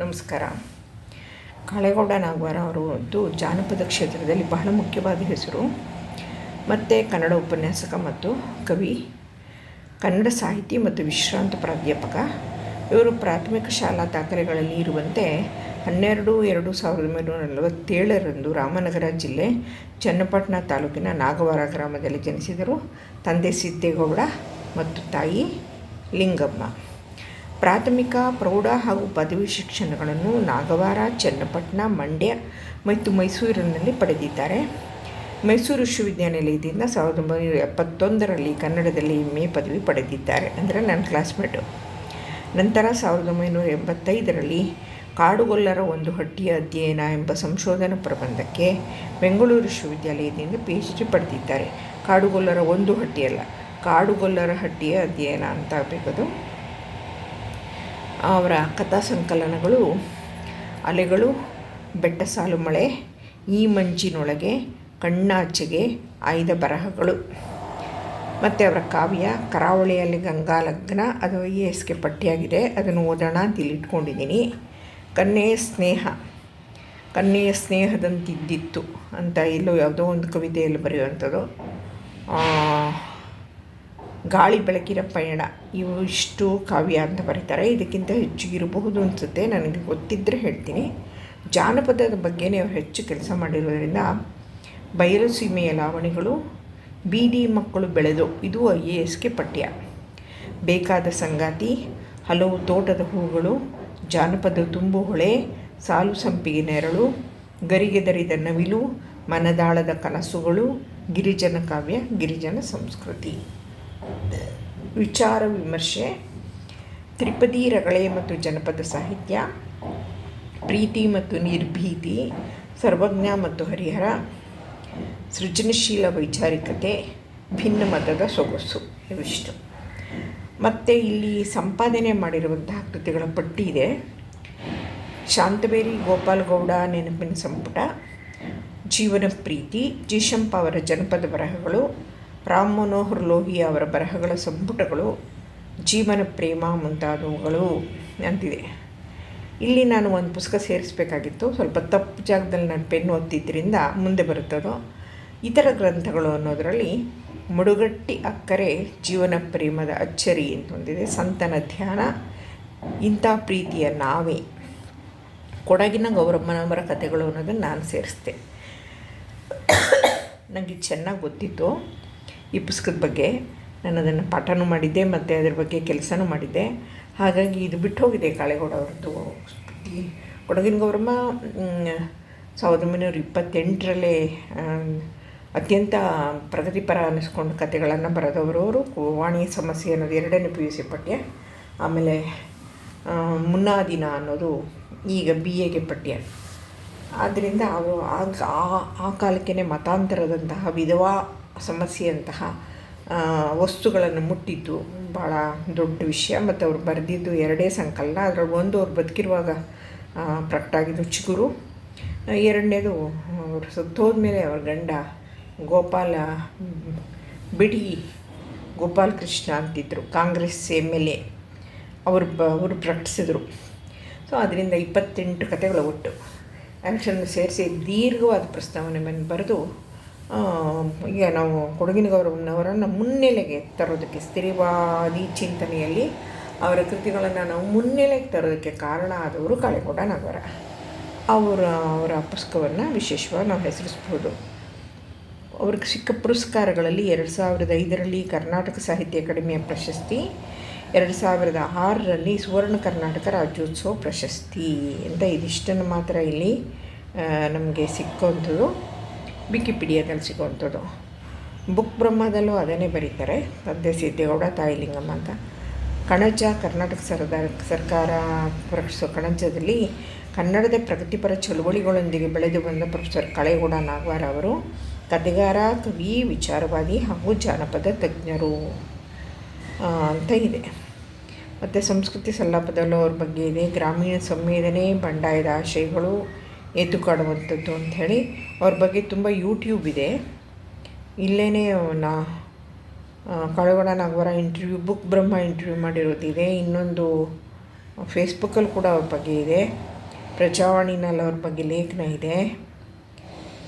ನಮಸ್ಕಾರ. ಕಾಳೇಗೌಡ ನಾಗವಾರ ಅವರು ಒಂದು ಜಾನಪದ ಕ್ಷೇತ್ರದಲ್ಲಿ ಬಹಳ ಮುಖ್ಯವಾದ ಹೆಸರು. ಮತ್ತು ಕನ್ನಡ ಉಪನ್ಯಾಸಕ ಮತ್ತು ಕವಿ, ಕನ್ನಡ ಸಾಹಿತಿ ಮತ್ತು ವಿಶ್ರಾಂತ ಪ್ರಾಧ್ಯಾಪಕ. ಇವರು ಪ್ರಾಥಮಿಕ ಶಾಲಾ ದಾಖಲೆಗಳಲ್ಲಿ ಇರುವಂತೆ ಹನ್ನೆರಡು, ಎರಡು ಸಾವಿರದ ಒಂಬೈನೂರ ನಲವತ್ತೇಳರಂದು ರಾಮನಗರ ಜಿಲ್ಲೆ ಚನ್ನಪಟ್ಟಣ ತಾಲೂಕಿನ ನಾಗವಾರ ಗ್ರಾಮದಲ್ಲಿ ಜನಿಸಿದರು. ತಂದೆ ಸಿದ್ದೇಗೌಡ ಮತ್ತು ತಾಯಿ ಲಿಂಗಮ್ಮ. ಪ್ರಾಥಮಿಕ, ಪ್ರೌಢ ಹಾಗೂ ಪದವಿ ಶಿಕ್ಷಣಗಳನ್ನು ನಾಗವಾರ, ಚನ್ನಪಟ್ಟಣ, ಮಂಡ್ಯ, ಮತ್ತು ಮೈಸೂರಿನಲ್ಲಿ ಪಡೆದಿದ್ದಾರೆ. ಮೈಸೂರು ವಿಶ್ವವಿದ್ಯಾನಿಲಯದಿಂದ ಸಾವಿರದ ಒಂಬೈನೂರ ಎಪ್ಪತ್ತೊಂದರಲ್ಲಿ ಕನ್ನಡದಲ್ಲಿ ಎಂ ಎ ಪದವಿ ಪಡೆದಿದ್ದಾರೆ ಅಂದರೆ ನನ್ನ ಕ್ಲಾಸ್ಮೇಟು ನಂತರ ಸಾವಿರದ ಒಂಬೈನೂರ ಎಂಬತ್ತೈದರಲ್ಲಿ ಕಾಡುಗೊಲ್ಲರ ಒಂದು ಹಟ್ಟಿಯ ಅಧ್ಯಯನ ಎಂಬ ಸಂಶೋಧನಾ ಪ್ರಬಂಧಕ್ಕೆ ಬೆಂಗಳೂರು ವಿಶ್ವವಿದ್ಯಾಲಯದಿಂದ ಪಿ ಎಚ್ ಡಿ ಪಡೆದಿದ್ದಾರೆ. ಕಾಡುಗೊಲ್ಲರ ಒಂದು ಹಟ್ಟಿಯಲ್ಲ, ಕಾಡುಗೊಲ್ಲರ ಹಟ್ಟಿಯ ಅಧ್ಯಯನ ಅಂತ ಆಗಬೇಕದು ಅವರ ಕಥಾ ಸಂಕಲನಗಳು, ಅಲೆಗಳು, ಬೆಟ್ಟ ಸಾಲು ಮಳೆ, ಈ ಮಂಜಿನೊಳಗೆ, ಕಣ್ಣಾಚೆಗೆ ಆಯ್ದ ಬರಹಗಳು. ಮತ್ತು ಅವರ ಕಾವ್ಯ, ಕರಾವಳಿಯಲ್ಲಿ ಗಂಗಾ ಲಗ್ನ, ಅದು ಐ ಎ ಎಸ್ಗೆ ಪಟ್ಟಿಯಾಗಿದೆ, ಅದನ್ನು ಓದೋಣ ಇಟ್ಕೊಂಡಿದ್ದೀನಿ. ಕನ್ನೆಯ ಸ್ನೇಹ ಕನ್ನೆಯ ಸ್ನೇಹದಂತಿದ್ದಿತ್ತು ಅಂತ ಇಲ್ಲೋ ಯಾವುದೋ ಒಂದು ಕವಿತೆಯಲ್ಲಿ ಬರೆಯುವಂಥದ್ದು. ಗಾಳಿ ಬೆಳಕಿನ ಪಯಣ. ಇವು ಇಷ್ಟು ಕಾವ್ಯ ಅಂತ ಬರೀತಾರೆ. ಇದಕ್ಕಿಂತ ಹೆಚ್ಚಿಗೆ ಇರಬಹುದು ಅನಿಸುತ್ತೆ. ನನಗೆ ಗೊತ್ತಿದ್ದರೆ ಹೇಳ್ತೀನಿ. ಜಾನಪದದ ಬಗ್ಗೆನೇ ಅವರು ಹೆಚ್ಚು ಕೆಲಸ ಮಾಡಿರೋದರಿಂದ ಬಯಲು ಸೀಮೆಯ ಲಾವಣಿಗಳು, ಬೀದಿ ಮಕ್ಕಳು ಬೆಳೆದು, ಇದು ಐ ಎ ಎಸ್ಗೆ ಪಠ್ಯ. ಬೇಕಾದ ಸಂಗಾತಿ, ಹಲವು ತೋಟದ ಹೂಗಳು, ಜಾನಪದ ತುಂಬು ಹೊಳೆ, ಸಾಲು ಸಂಪಿಗೆ ನೆರಳು ಗರಿಗೆದರಿದ ನವಿಲು, ಮನದಾಳದ ಕನಸುಗಳು, ಗಿರಿಜನ ಕಾವ್ಯ, ಗಿರಿಜನ ಸಂಸ್ಕೃತಿ. ವಿಚಾರ ವಿಮರ್ಶೆ, ತ್ರಿಪದಿ ರಗಳೆ ಮತ್ತು ಜನಪದ ಸಾಹಿತ್ಯ, ಪ್ರೀತಿ ಮತ್ತು ನಿರ್ಭೀತಿ, ಸರ್ವಜ್ಞ ಮತ್ತು ಹರಿಹರ, ಸೃಜನಶೀಲ ವೈಚಾರಿಕತೆ, ಭಿನ್ನ ಮತದ ಸೊಗಸು ಇವಿಷ್ಟು. ಮತ್ತು ಇಲ್ಲಿ ಸಂಪಾದನೆ ಮಾಡಿರುವಂತಹ ಕೃತಿಗಳ ಪಟ್ಟಿ ಇದೆ. ಶಾಂತಬೇರಿ, ಗೋಪಾಲಗೌಡ ನೆನಪಿನ ಸಂಪುಟ, ಜೀವನ ಪ್ರೀತಿ ಜೀಶಂಪ ಅವರ ಜನಪದ ಬರಹಗಳು ರಾಮ್ ಮನೋಹರ್ ಲೋಹಿ ಅವರ ಬರಹಗಳ ಸಂಪುಟಗಳು ಜೀವನ ಪ್ರೇಮ ಮುಂತಾದವುಗಳು ಅಂತಿದೆ. ಇಲ್ಲಿ ನಾನು ಒಂದು ಪುಸ್ತಕ ಸೇರಿಸಬೇಕಾಗಿತ್ತು. ಸ್ವಲ್ಪ ತಪ್ಪು ಜಾಗದಲ್ಲಿ ನಾನು ಪೆನ್ ಓದ್ತಿದ್ದರಿಂದ ಮುಂದೆ ಬರುತ್ತದೋ? ಇತರ ಗ್ರಂಥಗಳು ಅನ್ನೋದರಲ್ಲಿ ಮುಡುಗಟ್ಟಿ ಅಕ್ಕರೆ ಜೀವನ ಪ್ರೇಮದ ಅಚ್ಚರಿ ಅಂತ ಹೊಂದಿದೆ ಸಂತನ ಧ್ಯಾನ, ಇಂಥ ಪ್ರೀತಿಯ ನಾವೇ. ಕೊಡಗಿನ ಗೌರಮ್ಮನವರ ಕಥೆಗಳು ಅನ್ನೋದನ್ನು ನಾನು ಸೇರಿಸ್ದೆ ನನಗೆ ಚೆನ್ನಾಗಿ ಗೊತ್ತಿತ್ತು. ಈ ಪುಸ್ತಕದ ಬಗ್ಗೆ ನಾನು ಅದನ್ನು ಪಾಠನೂ ಮಾಡಿದ್ದೆ, ಮತ್ತು ಅದ್ರ ಬಗ್ಗೆ ಕೆಲಸನೂ ಮಾಡಿದ್ದೆ. ಹಾಗಾಗಿ ಇದು ಬಿಟ್ಟು ಹೋಗಿದೆ ಕಾಳೇಗೌಡ ಅವ್ರದ್ದು ಕೊಡಗಿನ ಗೌರಮ್ಮ ಸಾವಿರದ ಒಂಬೈನೂರ ಇಪ್ಪತ್ತೆಂಟರಲ್ಲೇ ಅತ್ಯಂತ ಪ್ರಗತಿಪರ ಅನ್ನಿಸ್ಕೊಂಡು ಕಥೆಗಳನ್ನು ಬರೆದವರವರು ಅವರು. ವಾಣಿ ಸಮಸ್ಯೆ ಅನ್ನೋದು ಎರಡನೇ ಪಿ ಯು ಸಿ ಪಠ್ಯ. ಆಮೇಲೆ ಮುನ್ನಾ ದಿನ ಅನ್ನೋದು ಈಗ ಬಿ ಎಗೆ ಪಠ್ಯ. ಆದ್ದರಿಂದ ಅವರು ಆ ಆ ಕಾಲಕ್ಕೆ ಮತಾಂತರದಂತಹ ವಿಧವಾ ಸಮಸ್ಯೆಯಂತಹ ವಸ್ತುಗಳನ್ನು ಮುಟ್ಟಿದ್ದು ಭಾಳ ದೊಡ್ಡ ವಿಷಯ. ಮತ್ತು ಅವ್ರು ಬರೆದಿದ್ದು ಎರಡೇ ಸಂಕಲನ. ಅದರಲ್ಲಿ ಒಂದು ಅವ್ರು ಬದುಕಿರುವಾಗ ಪ್ರಕಟ ಆಗಿದ್ದು ಚಿಗುರು. ಎರಡನೇದು ಅವರು ಸತ್ತೋದ ಮೇಲೆ ಅವ್ರ ಗಂಡ ಗೋಪಾಲ, ಬಿಡಿ ಗೋಪಾಲ್ ಕೃಷ್ಣ ಅಂತಿದ್ದರು ಕಾಂಗ್ರೆಸ್ ಎಂ ಎಲ್ ಎ. ಅವರು ಬ, ಅವರು ಪ್ರಕಟಿಸಿದರು. ಸೊ, ಅದರಿಂದ ಇಪ್ಪತ್ತೆಂಟು ಕತೆಗಳು ಒಟ್ಟು. ಆ್ಯಕ್ಷನ್ ಸೇರಿಸಿ ದೀರ್ಘವಾದ ಪ್ರಸ್ತಾವನೆ ಬರೆದು ಈಗ ನಾವು ಕೊಡಗಿನ ಗೌರವನವರನ್ನು ಮುನ್ನೆಲೆಗೆ ತರೋದಕ್ಕೆ ಸ್ಥಿರವಾದಿ ಚಿಂತನೆಯಲ್ಲಿ ಅವರ ಕೃತಿಗಳನ್ನು ನಾವು ಮುನ್ನೆಲೆಗೆ ತರೋದಕ್ಕೆ ಕಾರಣ ಆದವರು ಕಳೆಕೊಡ ನಗರ ಅವರ ಅವರ ಪುಸ್ತಕವನ್ನು ವಿಶೇಷವಾಗಿ ನಾವು ಹೆಸರಿಸ್ಬೋದು. ಅವ್ರಿಗೆ ಸಿಕ್ಕ ಪುರಸ್ಕಾರಗಳಲ್ಲಿ ಎರಡು ಸಾವಿರದ ಐದರಲ್ಲಿ ಕರ್ನಾಟಕ ಸಾಹಿತ್ಯ ಅಕಾಡೆಮಿಯ ಪ್ರಶಸ್ತಿ, ಎರಡು ಸಾವಿರದ ಆರರಲ್ಲಿ ಸುವರ್ಣ ಕರ್ನಾಟಕ ರಾಜ್ಯೋತ್ಸವ ಪ್ರಶಸ್ತಿ ಅಂತ ಇದಿಷ್ಟನ್ನು ಮಾತ್ರ ಇಲ್ಲಿ ನಮಗೆ ಸಿಕ್ಕುವಂಥದ್ದು ವಿಕಿಪೀಡಿಯಾದಲ್ಲಿ ಸಿಗುವಂಥದ್ದು ಬುಕ್ ಬ್ರಹ್ಮದಲ್ಲೂ ಅದನ್ನೇ ಬರೀತಾರೆ. ತಂದೆ ಸಿದ್ದೇಗೌಡ ತಾಯಿಲಿಂಗಮ್ಮ ಅಂತ. ಕಣಜ ಕರ್ನಾಟಕ ಸರ್ದಾರ್ ಸರ್ಕಾರ ಪ್ರಕಟಿಸೋ ಕಣಜದಲ್ಲಿ ಕನ್ನಡದ ಪ್ರಗತಿಪರ ಚಳುವಳಿಗಳೊಂದಿಗೆ ಬೆಳೆದು ಬಂದ ಪ್ರೊಫೆಸರ್ ಕಳೆಗೌಡ ನಾಗವಾರ ಅವರು ಕಥೆಗಾರ ಕವಿ, ವಿಚಾರವಾದಿ ಹಾಗೂ ಜಾನಪದ ತಜ್ಞರು ಅಂತ ಇದೆ. ಮತ್ತು ಸಂಸ್ಕೃತಿ ಸಲ್ಲಾಪದಲ್ಲೂ ಅವ್ರ ಬಗ್ಗೆ ಇದೆ. ಗ್ರಾಮೀಣ ಸಂವೇದನೆ, ಬಂಡಾಯದ ಆಶಯಗಳು ಎದ್ದು ಕಾಡುವಂಥದ್ದು ಅಂಥೇಳಿ ಅವ್ರ ಬಗ್ಗೆ ತುಂಬ ಯೂಟ್ಯೂಬ್ ಇದೆ. ಇಲ್ಲೇ ನಾ ಕಳಗಡ Nagavara interview book Brahma interview ಮಾಡಿರೋದಿದೆ. ಇನ್ನೊಂದು ಫೇಸ್ಬುಕ್ಕಲ್ಲಿ ಕೂಡ ಅವ್ರ ಬಗ್ಗೆ ಇದೆ. ಪ್ರಜಾವಾಣಿನಲ್ಲಿ ಅವ್ರ ಬಗ್ಗೆ ಲೇಖನ ಇದೆ.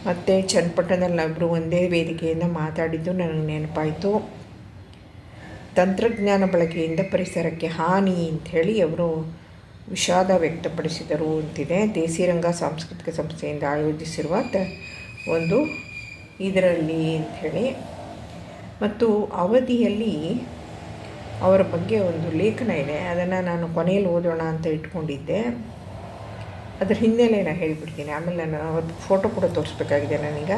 ಮತ್ತು ಚನ್ನಪಟ್ಟಣದಲ್ಲಿ ನಾವಿಬ್ಬರು ಒಂದೇ ವೇದಿಕೆಯಿಂದ ಮಾತಾಡಿದ್ದು ನನಗೆ ನೆನಪಾಯಿತು. ತಂತ್ರಜ್ಞಾನ ಬಳಕೆಯಿಂದ ಪರಿಸರಕ್ಕೆ ಹಾನಿ ಅಂಥೇಳಿ ಅವರು ವಿಷಾದ ವ್ಯಕ್ತಪಡಿಸಿದರು ಅಂತಿದೆ. ದೇಸಿರಂಗ ಸಾಂಸ್ಕೃತಿಕ ಸಂಸ್ಥೆಯಿಂದ ಆಯೋಜಿಸಿರುವ ಒಂದು ಇದರಲ್ಲಿ ಅಂಥೇಳಿ ಮತ್ತು ಅವಧಿಯಲ್ಲಿ ಅವರ ಬಗ್ಗೆ ಒಂದು ಲೇಖನ ಇದೆ. ಅದನ್ನು ನಾನು ಕೊನೆಯಲ್ಲಿ ಓದೋಣ ಅಂತ ಇಟ್ಕೊಂಡಿದ್ದೆ. ಅದ್ರ ನಾನು ಹೇಳಿಬಿಡ್ತೀನಿ. ಆಮೇಲೆ ನಾನು ಅವ್ರ ಫೋಟೋ ಕೂಡ ತೋರಿಸ್ಬೇಕಾಗಿದೆ ನನೀಗ.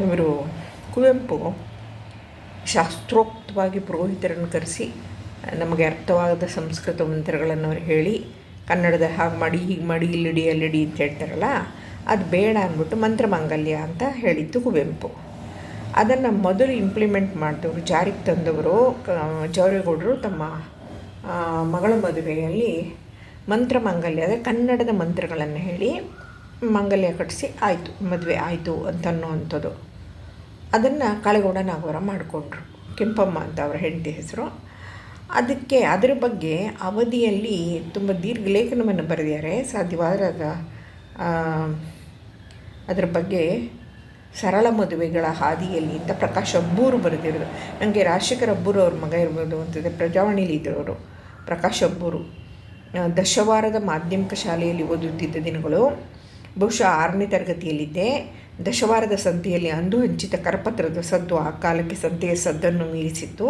ಇವರು ಕುವೆಂಪು ಶಾಸ್ತ್ರೋಕ್ತವಾಗಿ ಪುರೋಹಿತರನ್ನು ಕರೆಸಿ ನಮಗೆ ಅರ್ಥವಾದ ಸಂಸ್ಕೃತ ಮಂತ್ರಗಳನ್ನು ಅವ್ರು ಹೇಳಿ, ಕನ್ನಡದ ಹಾಗೆ ಮಾಡಿ, ಹೀಗೆ ಮಾಡಿ ಇಲ್ಲಿಡಿ ಅಲ್ಲಿಡಿ ಅಂತ ಹೇಳ್ತಾರಲ್ಲ, ಅದು ಬೇಡ ಅಂದ್ಬಿಟ್ಟು ಮಂತ್ರ ಮಾಂಗಲ್ಯ ಅಂತ ಹೇಳಿದ್ದು ಕುವೆಂಪು. ಅದನ್ನು ಮೊದಲು ಇಂಪ್ಲಿಮೆಂಟ್ ಮಾಡಿದವರು, ಜಾರಿಗೆ ತಂದವರು ಜವರೇಗೌಡರು ತಮ್ಮ ಮಗಳ ಮದುವೆಯಲ್ಲಿ ಮಂತ್ರ ಮಾಂಗಲ್ಯ ಅಂದರೆ ಕನ್ನಡದ ಮಂತ್ರಗಳನ್ನು ಹೇಳಿ ಮಾಂಗಲ್ಯ ಕಟ್ಟಿಸಿ ಆಯಿತು, ಮದುವೆ ಆಯಿತು ಅಂತ ಅನ್ನೋವಂಥದ್ದು ಅದನ್ನು ಕಾಳೆಗೌಡ ನಾಗವರ ಮಾಡಿಕೊಂಡ್ರು. ಕೆಂಪಮ್ಮ ಅಂತ ಅವರ ಹೆಂಡತಿ ಹೆಸರು. ಅದಕ್ಕೆ ಅದರ ಬಗ್ಗೆ ಅವಧಿಯಲ್ಲಿ ತುಂಬ ದೀರ್ಘ ಲೇಖನವನ್ನು ಬರೆದಿದ್ದಾರೆ. ಸಾಧ್ಯವಾದಾಗ ಅದ ಅದರ ಬಗ್ಗೆ ಸರಳ ಮದುವೆಗಳ ಹಾದಿಯಲ್ಲಿ ಅಂತ ಪ್ರಕಾಶ್ ಅಬ್ಬೂರು ಬರೆದಿರೋದು. ನನಗೆ ರಾಜಶೇಖರ್ ಅಬ್ಬೂರು ಅವ್ರ ಮಗ ಇರ್ಬೋದು ಅಂತಂದರೆ ಪ್ರಜಾವಾಣಿಲಿ ಇದ್ದರು ಅವರು ಪ್ರಕಾಶ್ ಅಬ್ಬೂರು. ದಶವಾರದ ಮಾಧ್ಯಮಿಕ ಶಾಲೆಯಲ್ಲಿ ಓದುತ್ತಿದ್ದ ದಿನಗಳು ಬಹುಶಃ ಆರನೇ ತರಗತಿಯಲ್ಲಿದ್ದೆ. ದಶವಾರದ ಸಂತೆಯಲ್ಲಿ ಅಂದು ಹಂಚಿತ ಕರಪತ್ರದ ಸದ್ದು ಆ ಕಾಲಕ್ಕೆ ಸಂತೆಯ ಸದ್ದನ್ನು ಮೀರಿಸಿತ್ತು.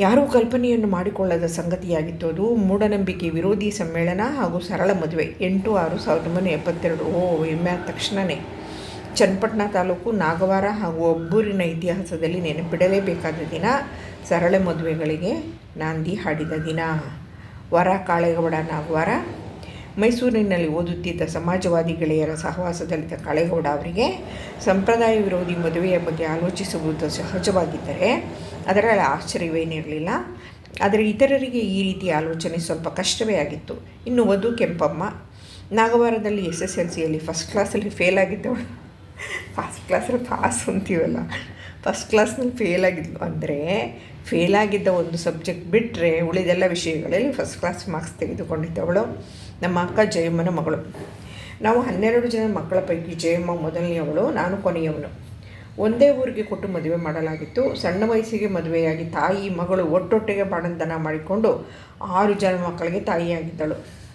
ಯಾರೂ ಕಲ್ಪನೆಯನ್ನು ಮಾಡಿಕೊಳ್ಳದ ಸಂಗತಿಯಾಗಿತ್ತು ಅದು. ಮೂಢನಂಬಿಕೆ, ವಿರೋಧಿ ಸಮ್ಮೇಳನ ಹಾಗೂ ಸರಳ ಮದುವೆ. ಎಂಟು ಆರು ಸಾವಿರದ ಒಂಬೈನೂರ ಎಪ್ಪತ್ತೆರಡು. ಓ, ಎಮ್ಮೆ ಆದ ತಕ್ಷಣವೇ ಚನ್ನಪಟ್ಟಣ ತಾಲೂಕು ನಾಗವಾರ ಹಾಗೂ ಒಬ್ಬೂರಿನ ಇತಿಹಾಸದಲ್ಲಿ ನೆನಪಿಡಲೇಬೇಕಾದ ದಿನ. ಸರಳ ಮದುವೆಗಳಿಗೆ ನಾಂದಿ ಹಾಡಿದ ದಿನ. ವರ, ಕಾಳೆಗೌಡ, ನಾಗವಾರ. ಮೈಸೂರಿನಲ್ಲಿ ಓದುತ್ತಿದ್ದ ಸಮಾಜವಾದಿ ಗೆಳೆಯರ ಸಹವಾಸದಲ್ಲಿದ್ದ ಕಾಳೇಗೌಡ ಅವರಿಗೆ ಸಂಪ್ರದಾಯ ವಿರೋಧಿ ಮದುವೆಯ ಬಗ್ಗೆ ಆಲೋಚಿಸುವುದು ಸಹಜವಾಗಿದ್ದರೆ ಅದರಲ್ಲಿ ಆಶ್ಚರ್ಯವೇನಿರಲಿಲ್ಲ. ಆದರೆ ಇತರರಿಗೆ ಈ ರೀತಿಯ ಆಲೋಚನೆ ಸ್ವಲ್ಪ ಕಷ್ಟವೇ ಆಗಿತ್ತು. ಇನ್ನು ವಧು ಕೆಂಪಮ್ಮ, ನಾಗವಾರದಲ್ಲಿ ಎಸ್ ಎಸ್ ಎಲ್ ಸಿಯಲ್ಲಿ ಫಸ್ಟ್ ಕ್ಲಾಸಲ್ಲಿ ಫೇಲ್ ಆಗಿದ್ದವಳು ಫಸ್ಟ್ ಕ್ಲಾಸಲ್ಲಿ ಪಾಸ್ ಅಂತೀವಲ್ಲ ಫಸ್ಟ್ ಕ್ಲಾಸ್ನಲ್ಲಿ ಫೇಲ್ ಆಗಿದ್ಲು. ಅಂದರೆ ಫೇಲ್ ಆಗಿದ್ದ ಒಂದು ಸಬ್ಜೆಕ್ಟ್ ಬಿಟ್ಟರೆ ಉಳಿದೆಲ್ಲ ವಿಷಯಗಳಲ್ಲಿ ಫಸ್ಟ್ ಕ್ಲಾಸ್ ಮಾರ್ಕ್ಸ್ ತೆಗೆದುಕೊಂಡಿದ್ದವಳು ನಮ್ಮ ಅಕ್ಕ ಜಯಮ್ಮನ ಮಗಳು. ನಾವು ಹನ್ನೆರಡು ಜನ ಮಕ್ಕಳ ಪೈಕಿ ಜಯಮ್ಮ ಮೊದಲನೆಯವಳು, ನಾನು ಕೊನೆಯವನು. ಒಂದೇ ಊರಿಗೆ ಕೊಟ್ಟು ಮದುವೆ ಮಾಡಲಾಗಿತ್ತು. ಸಣ್ಣ ವಯಸ್ಸಿಗೆ ಮದುವೆಯಾಗಿ ತಾಯಿ, ಮಗಳು ಒಟ್ಟೊಟ್ಟಿಗೆ ಬಾಣಂತನ ಮಾಡಿಕೊಂಡು ಆರು ಜನ ಮಕ್ಕಳಿಗೆ ತಾಯಿಯಾಗಿದ್ದಳು.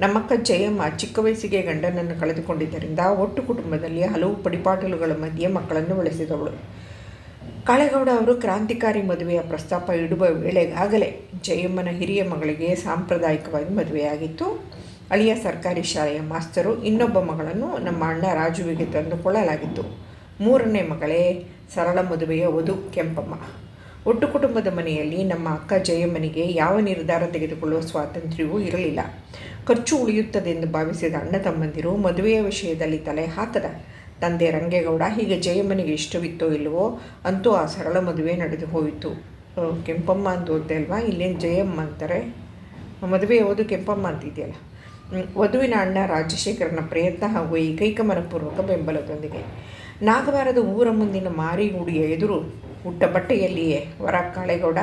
ನಮ್ಮಕ್ಕ ಜಯಮ್ಮ ಚಿಕ್ಕ ವಯಸ್ಸಿಗೆ ಗಂಡನನ್ನು ಕಳೆದುಕೊಂಡಿದ್ದರಿಂದ ಒಟ್ಟು ಕುಟುಂಬದಲ್ಲಿ ಹಲವು ಪಡಿಪಾಟಲುಗಳ ಮಧ್ಯೆ ಮಕ್ಕಳನ್ನು ಬೆಳೆಸಿದವಳು. ಕಾಳೇಗೌಡ ಅವರು ಕ್ರಾಂತಿಕಾರಿ ಮದುವೆಯ ಪ್ರಸ್ತಾಪ ಇಡುವ ವೇಳೆಗಾಗಲೇ ಜಯಮ್ಮನ ಹಿರಿಯ ಮಗಳಿಗೆ ಸಾಂಪ್ರದಾಯಿಕವಾಗಿ ಮದುವೆಯಾಗಿತ್ತು. ಅಳಿಯ ಸರ್ಕಾರಿ ಶಾಲೆಯ ಮಾಸ್ತರು ಇನ್ನೊಬ್ಬ ಮಗಳನ್ನು ನಮ್ಮ ಅಣ್ಣ ರಾಜುವಿಗೆ ತಂದುಕೊಳ್ಳಲಾಗಿತ್ತು. ಮೂರನೇ ಮಗಳೇ, ಸರಳ ಮದುವೆಯ ವಧು ಕೆಂಪಮ್ಮ. ಒಟ್ಟು ಕುಟುಂಬದ ಮನೆಯಲ್ಲಿ ನಮ್ಮ ಅಕ್ಕ ಜಯಮ್ಮನಿಗೆ ಯಾವ ನಿರ್ಧಾರ ತೆಗೆದುಕೊಳ್ಳುವ ಸ್ವಾತಂತ್ರ್ಯವೂ ಇರಲಿಲ್ಲ. ಖರ್ಚು ಉಳಿಯುತ್ತದೆ ಎಂದು ಭಾವಿಸಿದ ಅಣ್ಣ ತಮ್ಮಂದಿರು ಮದುವೆಯ ವಿಷಯದಲ್ಲಿ ತಲೆ ಹಾಕದ. ತಂದೆ ರಂಗೇಗೌಡ ಹೀಗೆ ಜಯಮ್ಮನಿಗೆ ಇಷ್ಟವಿತ್ತೋ ಇಲ್ಲವೋ ಅಂತೂ ಆ ಸರಳ ಮದುವೆ ನಡೆದು ಹೋಯಿತು. ಕೆಂಪಮ್ಮ ಅಂತ ಓದ್ದೆ ಅಲ್ವಾ? ಇಲ್ಲೇನು ಜಯಮ್ಮ ಅಂತಾರೆ? ಮದುವೆ ಓದು ಕೆಂಪಮ್ಮ ಅಂತಿದೆಯಲ್ಲ. ವಧುವಿನ ಅಣ್ಣ ರಾಜಶೇಖರನ ಪ್ರಯತ್ನ ಹಾಗೂ ಏಕೈಕ ಮನಪೂರ್ವಕ ಬೆಂಬಲದೊಂದಿಗೆ. ನಾಗವಾರದ ಊರ ಮುಂದಿನ ಮಾರಿಗುಡಿಯ ಎದುರು ಉಟ್ಟ ಬಟ್ಟೆಯಲ್ಲಿಯೇ ವರ ಕಾಳೇಗೌಡ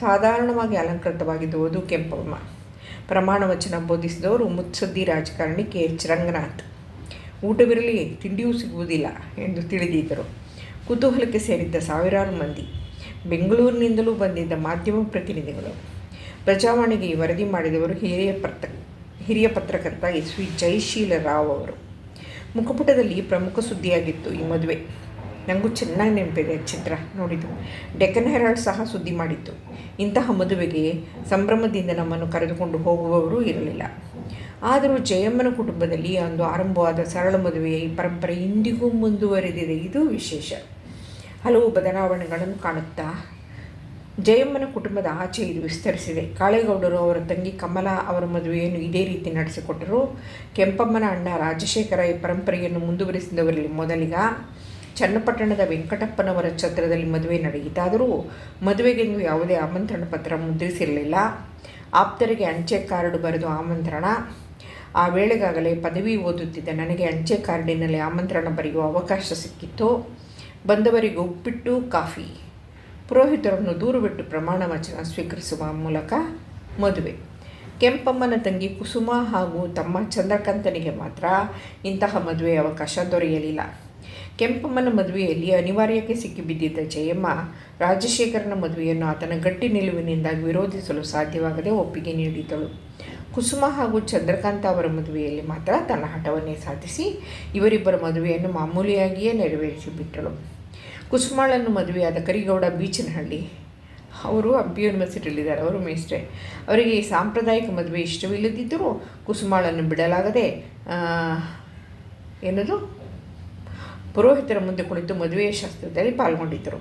ಸಾಧಾರಣವಾಗಿ ಅಲಂಕೃತವಾಗಿದ್ದು ವಧು ಕೆಂಪಮ್ಮ ಪ್ರಮಾಣ ವಚನ ಬೋಧಿಸಿದವರು ಮುತ್ಸದ್ದಿ ರಾಜಕಾರಣಿ ಕೆ ಎಚ್ ರಂಗನಾಥ್ ಊಟವಿರಲಿ, ತಿಂಡಿಯೂ ಸಿಗುವುದಿಲ್ಲ ಎಂದು ತಿಳಿದಿದ್ದರು. ಕುತೂಹಲಕ್ಕೆ ಸೇರಿದ್ದ ಸಾವಿರಾರು ಮಂದಿ. ಬೆಂಗಳೂರಿನಿಂದಲೂ ಬಂದಿದ್ದ ಮಾಧ್ಯಮ ಪ್ರತಿನಿಧಿಗಳು. ಪ್ರಜಾವಾಣಿಗೆ ವರದಿ ಮಾಡಿದವರು ಹಿರಿಯ ಪತ್ರ ಹಿರಿಯ ಪತ್ರಕರ್ತ ಎಸ್ ವಿ ಜಯಶೀಲ ರಾವ್ ಅವರು. ಮುಖಪುಟದಲ್ಲಿ ಪ್ರಮುಖ ಸುದ್ದಿಯಾಗಿತ್ತು ಈ ಮದುವೆ. ನನಗೂ ಚೆನ್ನಾಗಿ ನೆನಪಿದೆ ಚಿತ್ರ, ನೋಡಿದ್ದು. ಡೆಕ್ಕನ್ ಹೆರಾಲ್ಡ್ ಸಹ ಸುದ್ದಿ ಮಾಡಿತ್ತು. ಇಂತಹ ಮದುವೆಗೆ ಸಂಭ್ರಮದಿಂದ ನಮ್ಮನ್ನು ಕರೆದುಕೊಂಡು ಹೋಗುವವರು ಇರಲಿಲ್ಲ. ಆದರೂ ಜಯಮ್ಮನ ಕುಟುಂಬದಲ್ಲಿ ಒಂದು ಆರಂಭವಾದ ಸರಳ ಮದುವೆಯ ಈ ಪರಂಪರೆ ಇಂದಿಗೂ ಮುಂದುವರೆದಿದೆ. ಇದು ವಿಶೇಷ. ಹಲವು ಬದಲಾವಣೆಗಳನ್ನು ಕಾಣುತ್ತಾ ಜಯಮ್ಮನ ಕುಟುಂಬದ ಆಚೆ ಇದು ವಿಸ್ತರಿಸಿದೆ. ಕಾಳೇಗೌಡರು ಅವರ ತಂಗಿ ಕಮಲ ಅವರ ಮದುವೆಯನ್ನು ಇದೇ ರೀತಿ ನಡೆಸಿಕೊಟ್ಟರು. ಕೆಂಪಮ್ಮನ ಅಣ್ಣ ರಾಜಶೇಖರ ಈ ಪರಂಪರೆಯನ್ನು ಮುಂದುವರಿಸಿದವರಲ್ಲಿ ಮೊದಲಿಗ ಚನ್ನಪಟ್ಟಣದ ವೆಂಕಟಪ್ಪನವರ ಛತ್ರದಲ್ಲಿ ಮದುವೆ ನಡೆಯಿತಾದರೂ ಮದುವೆಗೆಂದು ಯಾವುದೇ ಆಮಂತ್ರಣ ಪತ್ರ ಮುದ್ರಿಸಿರಲಿಲ್ಲ. ಆಪ್ತರಿಗೆ ಅಂಚೆ ಕಾರ್ಡ್ ಬರೆದು ಆಮಂತ್ರಣ. ಆ ವೇಳೆಗಾಗಲೇ ಪದವಿ ಓದುತ್ತಿದ್ದ ನನಗೆ ಅಂಚೆ ಕಾರ್ಡಿನಲ್ಲಿ ಆಮಂತ್ರಣ ಬರೆಯುವ ಅವಕಾಶ ಸಿಕ್ಕಿತ್ತು. ಬಂದವರಿಗೆ ಉಪ್ಪಿಟ್ಟು, ಕಾಫಿ. ಪುರೋಹಿತರನ್ನು ದೂರು ಬಿಟ್ಟು ಪ್ರಮಾಣ ವಚನ ಸ್ವೀಕರಿಸುವ ಮೂಲಕ ಮದುವೆ. ಕೆಂಪಮ್ಮನ ತಂಗಿ ಕುಸುಮ ಹಾಗೂ ತಮ್ಮ ಚಂದ್ರಕಾಂತನಿಗೆ ಮಾತ್ರ ಇಂತಹ ಮದುವೆ ಅವಕಾಶ ದೊರೆಯಲಿಲ್ಲ. ಕೆಂಪಮ್ಮನ ಮದುವೆಯಲ್ಲಿ ಅನಿವಾರ್ಯಕ್ಕೆ ಸಿಕ್ಕಿಬಿದ್ದಿದ್ದ ಜಯಮ್ಮ, ರಾಜಶೇಖರನ ಮದುವೆಯನ್ನು ಆತನ ಗಟ್ಟಿ ನಿಲುವಿನಿಂದಾಗಿ ವಿರೋಧಿಸಲು ಸಾಧ್ಯವಾಗದೆ ಒಪ್ಪಿಗೆ ನೀಡಿದಳು ಕುಸುಮ ಹಾಗೂ ಚಂದ್ರಕಾಂತ ಅವರ ಮದುವೆಯಲ್ಲಿ ಮಾತ್ರ ತನ್ನ ಹಠವನ್ನೇ ಸಾಧಿಸಿ ಇವರಿಬ್ಬರ ಮದುವೆಯನ್ನು ಮಾಮೂಲಿಯಾಗಿಯೇ ನೆರವೇರಿಸಿಬಿಟ್ಟಳು. ಕುಸುಮಾಳನ್ನು ಮದುವೆಯಾದ ಕರಿಗೌಡ ಬೀಚನಹಳ್ಳಿ. ಅವರು ಹಂಪಿ ಯೂನಿವರ್ಸಿಟಿಯಲ್ಲಿದ್ದಾರೆ. ಅವರು ಮೇಸ್ಟ್ರೆ ಅವರಿಗೆ ಸಾಂಪ್ರದಾಯಿಕ ಮದುವೆ ಇಷ್ಟವಿಲ್ಲದಿದ್ದರೂ ಕುಸುಮಾಳನ್ನು ಬಿಡಲಾಗದೆ ಏನದು? ಪುರೋಹಿತರ ಮುಂದೆ ಕುಳಿತು ಮದುವೆಯ ಶಾಸ್ತ್ರದಲ್ಲಿ ಪಾಲ್ಗೊಂಡಿದ್ದರು.